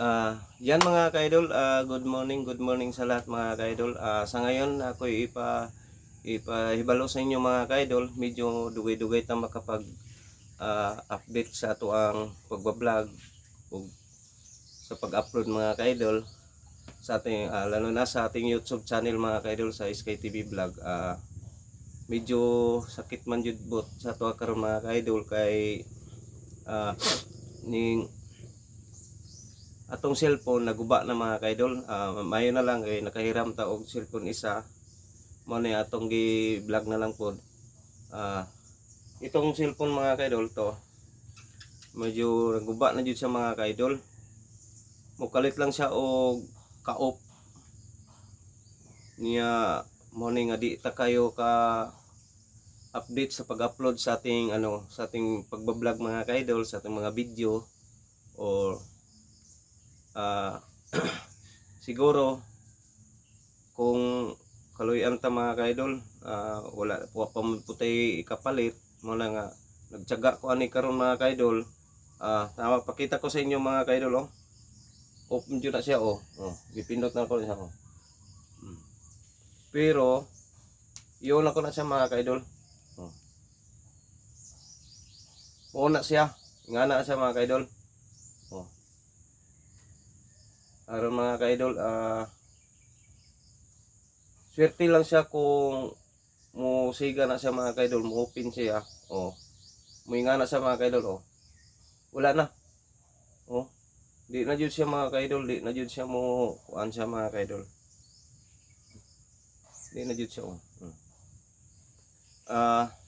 Ah, yan mga ka-idol, ah, good morning, good morning sa lahat mga ka-idol. Ah, sa ngayon ako ipa ipahibalo sa inyo mga ka-idol, medyo dugay-dugay ta makapag ah, update sa ato ang pagbablog ug sa pag-upload mga ka-idol sa ating ah, lalo na sa ating YouTube channel mga ka-idol sa Sky TV Vlog. Ah, medyo sakit man jud bot sa ato karon mga ka-idol kay ah, ning atong cellphone naguba na mga kaidol uh, mayo na lang kay nakahiram ta og cellphone isa. Mo ni atong gi vlog na lang pod. Ah, itong cellphone mga kaidol to medyo naguba na jud siya mga kaidol mukalit lang siya og kaop. Niya mo ni nga di ta kayo ka update sa pag-upload sa ating ano sa ating pagbablog mga kaidol sa ating mga video or ah siguro kung kaluyan ta mga kaidol ah, wala po pa man putay ikapalit mo na nga nagtiyaga ko ani karon mga kaidol. Ah tama pakita ko sa inyo mga kaidol oh. Open jud na siya oh. Oh gipindot na ko siya oh. Mm. pero iyon ako na siya mga kaidol. Oh. Una siya. Nga na siya mga kaidol oh aron mga ka-idol, ah swerte lang siya kung mo siga na siya mga ka-idol, mo open siya. Oh. Mo nga na siya mga ka-idol, oh. Wala na. Oh. Di na jud siya mga ka-idol, di na jud siya mo kuan siya mga ka-idol. Di na jud siya, oh. Hmm. Ah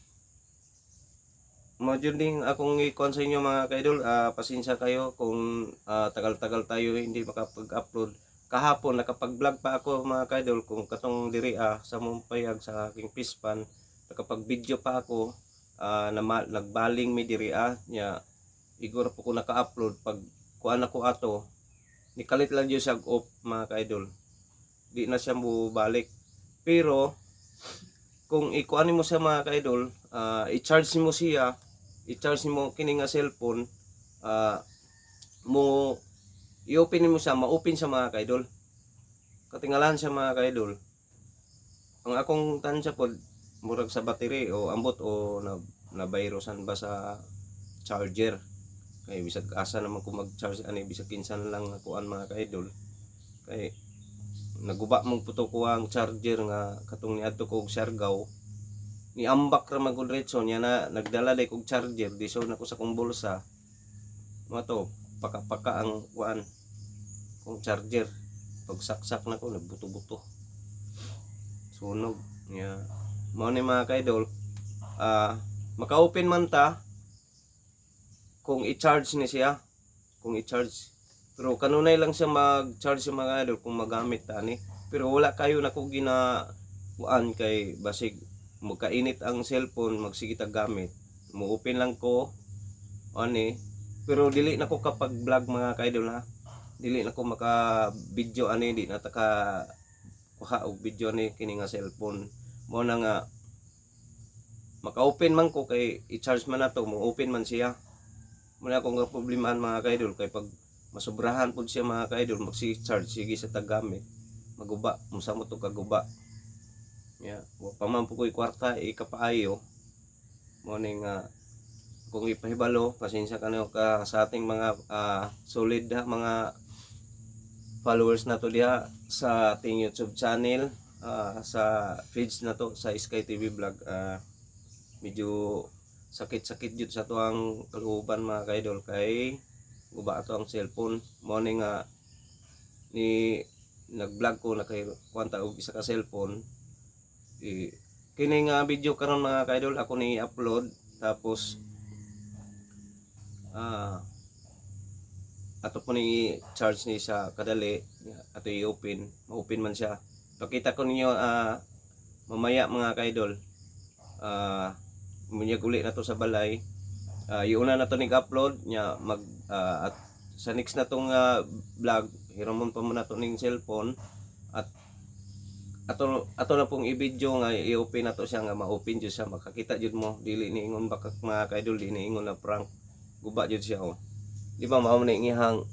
Module din akong i-con sa inyo mga kaidol, ah pasensya kayo kung ah, tagal-tagal tayo hindi makapag-upload. Kahapon nakapag-vlog pa ako mga kaidol kung katong diri ah, sa Mumpayag sa aking pispan. Nakapag-video pa ako ah, na nagbaling mi diri ah, nya igor po ko naka-upload pag kuan ako ato nikalit lang jud siya off mga kaidol. Di na siya mo balik. Pero kung ikuan mo sa mga kaidol, ah, i-charge mo siya, i-charge mo kini nga cellphone, ah, mo i-open mo siya, ma-open sa mga kaidol. Katingalahan siya mga kaidol. Ang akong tansya pod murag sa battery o ambot o na na virusan ba sa charger. Kay bisag asa naman ko mag-charge ani bisag kinsan lang kuan mga kaidol. Kay naguba mong puto ko ang charger nga katong niadto ko og Siargao ni ambak ra magud diretso niya na nagdala day kog charger di so nako sa kong bulsa. Mo to paka-paka ang kuan kong charger. Pag saksak na ko nagbuto-buto. Sunog niya. Mo ni mga kaidol ah maka-open man ta kung i-charge ni siya kung i-charge. Pero kanunay lang siya mag-charge sa mga idol kung magamit ta ni. Pero wala kayo na ko gina kuan kay basig magkainit ang cellphone magsige ta gamit. Mo open lang ko ani pero dili na ko kapag vlog mga kaidol ha. Dili na ko maka video ani di na ta ka kuha og video ni kini nga cellphone. Mo na nga maka-open man ko kay i-charge man nato mo open man siya. Mo na akong problemahan mga kaidol kay pag masubrahan pud siya mga ka-idol magsi-charge sige sa tagamit maguba musa mo to kaguba ya wa pa man po ko'y kwarta ikapaayo mo ning nga kung ipahibalo pasensya ka na ka sa ating mga ah, solid ha, mga followers na to diha sa ating YouTube channel ah, sa page na to sa Sky TV vlog. Ah, medyo sakit-sakit jud sa tuang kaluban mga ka-idol kay guba ato ang cellphone. Mo ni nga ni nag-vlog ko na kwanta og isa ka cellphone i kini nga video karon mga kaidol ako ni upload. Tapos ah ato po ni charge ni sa kadali. Ato i-open ma-open man siya. Pakita ko ninyo ah mamaya mga kaidol ah munyag uli na to sa balay. Uh, yung una na to nag-upload nya mag ah, at sa next na tong ah, vlog hiramon pa mo na to ning cellphone. At ato ato na pong i-video nga i-open na to siya nga ma-open jud siya makakita jud mo dili ni ingon baka mga kaidol dili ni ingon na prank guba jud siya oh di ba mao na ingihang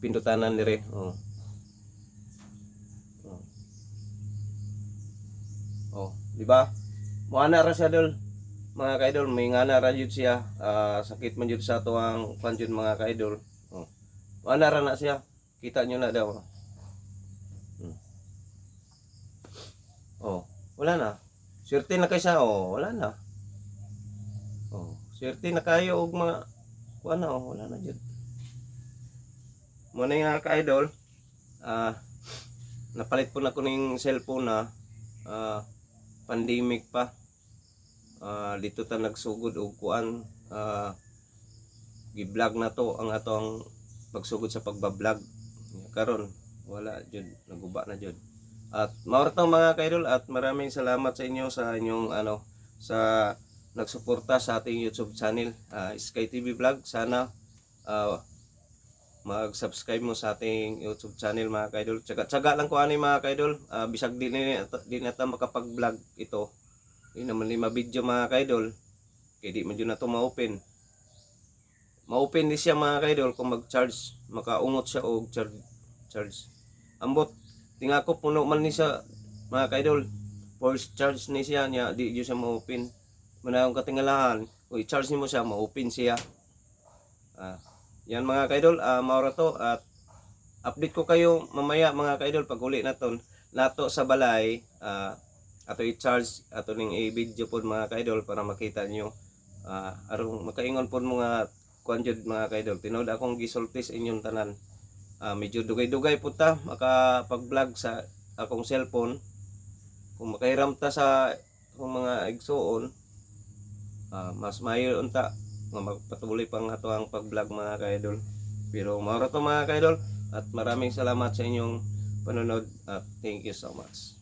pindutanan dire. Oh. Oh. Oh, di ba? Moana ra siya dol. Mga kaidol, may ngana ra jud siya. Ah, sakit man jud sa tuwang kwan jud mga kaidol. Oh. Moana ra na siya. Kita nyo na daw. Hmm. Oh, wala na. Swerte na kay siya. Oh, wala na. Oh, swerte na kayo og mga kuan na oh, wala na jud. Muna nga ka-idol, ah, napalit po na ko ng cellphone na ah, pandemic pa. Ah, dito ta nagsugod og kuan ah, gi-vlog na to ang atong pagsugod sa pagba-vlog. Karon wala jud naguba na jud. At maura to mga kaidol at maraming salamat sa inyo sa inyong ano sa nagsuporta sa ating YouTube channel ah, Sky TV Vlog. Sana ah, mag-subscribe mo sa ating YouTube channel mga kaidol. Tsaga, tsaga lang ko ani mga kaidol. Ah, bisag din ni di na ta makapag-vlog ito. Di naman lima video mga kaidol. Kaya di man na to ma-open. Ma-open ni siya mga kaidol kung mag-charge. Makaungot siya og charge. charge. Ambot, tinga ko puno man ni siya mga kaidol. Force charge ni siya niya, di yun siya ma-open. Manayong katingalahan, kung i-charge mo siya, ma-open siya. Ah, yan mga kaidol, ah maura to at update ko kayo mamaya mga kaidol pag uli na ton nato sa balay ah, ato i-charge ato ning i-video pod mga kaidol para makita nyo ah, arong makaingon pod mga jud mga kaidol tinod akong gisultis inyong tanan ah, medyo dugay-dugay po ta makapag-vlog sa akong cellphone kung makahiram ta sa akong mga igsuon ah, mas mayo unta nga magpatuloy pang ato ang pag-vlog mga kaidol. Pero maura to mga kaidol at maraming salamat sa inyong panonood at thank you so much.